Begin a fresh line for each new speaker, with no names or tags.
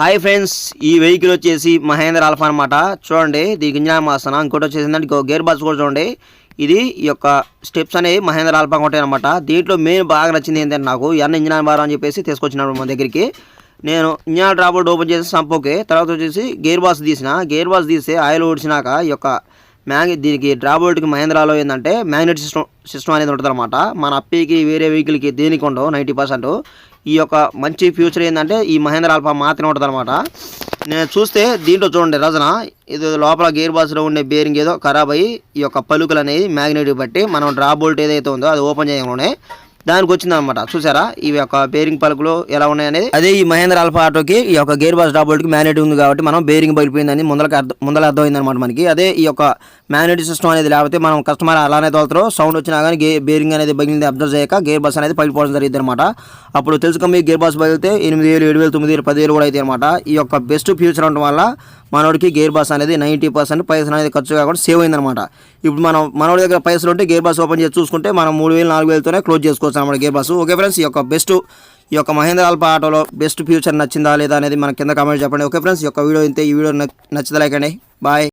Hi friends ఈ vehicle వచ్చేసి Mahindra alpha అనమాట చూడండి దీనికి ఇంజన్ మాస్తాను ఇంకోటి వచ్చేసి ఇంకో గేర్ బాక్స్ కూడా చూడండి. ఇది ఈ యొక్క స్టెప్స్ అనేవి మహేంద్ర ఆల్ఫా ఉంటాయి అనమాట దీంట్లో మెయిన్ బాగా నచ్చింది ఏంటంటే నాకు ఎన్న ఇంజన్ బారం అని చెప్పేసి తీసుకొచ్చినాడు మన దగ్గరికి. నేను ఇంజన్ డ్రాబోర్డ్ ఓపెన్ చేసి సంపోకే తర్వాత వచ్చేసి గేర్ బాక్స్ తీసిన. గేర్ బాక్స్ తీస్తే ఆయిల్ ఓడిచినాక ఈ యొక్క మ్యాగ్ దీనికి డ్రాబోర్డ్కి మహేంద్రాలో ఏంటంటే మ్యాగ్నెట్ సిస్టమ్ సిస్టమ్ అనేది ఉంటుంది అనమాట మన అప్పీకి వేరే వెహికల్కి దేనికి ఉండవు నైంటీ పర్సెంట్. ఈ యొక్క మంచి ఫ్యూచర్ ఏంటంటే ఈ మహేంద్ర ఆల్ఫా మాత్రమే ఉంటుంది అనమాట నేను చూస్తే దీంట్లో చూడండి రజన ఇది లోపల గేర్ బాక్స్లో ఉండే బేరింగ్ ఏదో ఖరాబ్ అయ్యి ఈ యొక్క పలుకులు అనేది మ్యాగ్నెట్ బట్టి మనం డ్రా బోల్ట్ ఏదైతే ఉందో అది ఓపెన్ చేయగానే దానికి వచ్చింది అనమాట చూసారా? ఈ యొక్క బేరింగ్ పలుకులు ఎలా ఉన్నాయనేది అదే ఈ మహేంద్ర ఆల్ఫా ఆటోకి ఈ యొక్క గేర్ బాస్ డ్రా బోల్ట్కి మ్యాగ్నెట్ ఉంది కాబట్టి మనం బేరింగ్ పగిలిపోయిందని ముందలకి అర్థం ముందర అర్థమైంది అనమాట మనకి. అదే ఈ యొక్క మ్యాగ్నెట్ సిస్టమ్ అనేది లేకపోతే మనం కస్టమర్ అలానే తోలుతారు సౌండ్ వచ్చినా కానీ గే బేరింగ్ అనేది పగిలింది అబ్జర్వ్ చేయక గేర్ బస్ అనేది పగిలిపోవడం జరిగింది అనమాట అప్పుడు తెలుసుకో మీకు గేర్ బస్ పగిలితే ఎనిమిది వేలు ఏడు వేలు తొమ్మిది వేలు పది వేలు కూడా అయితే అనమాట ఈ యొక్క బెస్ట్ ఫ్యూచర్ ఉండడం వల్ల మనోడికి గేర్ బాస్ అనేది నైంటీ పర్సెంట్ పైసలు అనేది ఖర్చు కాకుండా సేవ్ అయిందనమాట. ఇప్పుడు మనం మనోడి దగ్గర పైసలు ఉంటే గేర్ బాస్ ఓపెన్ చేసి చూసుకుంటే మనం మూడు వేలు నాలుగు వేలతోనే క్లోజ్ చేసుకోవచ్చు అనమాట గేర్ బాస్. ఓకే ఫ్రెండ్స్ ఈ యొక్క బెస్ట్ ఈ యొక్క మహేంద్ర ఆల్ఫా ఆటోలో బెస్ట్ ఫ్యూచర్ నచ్చిందా లేదా అనేది మన కింద కామెంట్ చెప్పండి. ఓకే ఫ్రెండ్స్ ఈ యొక్క వీడియో ఇంతే. ఈ వీడియో నచ్చితే లైక్ అండి. బాయ్.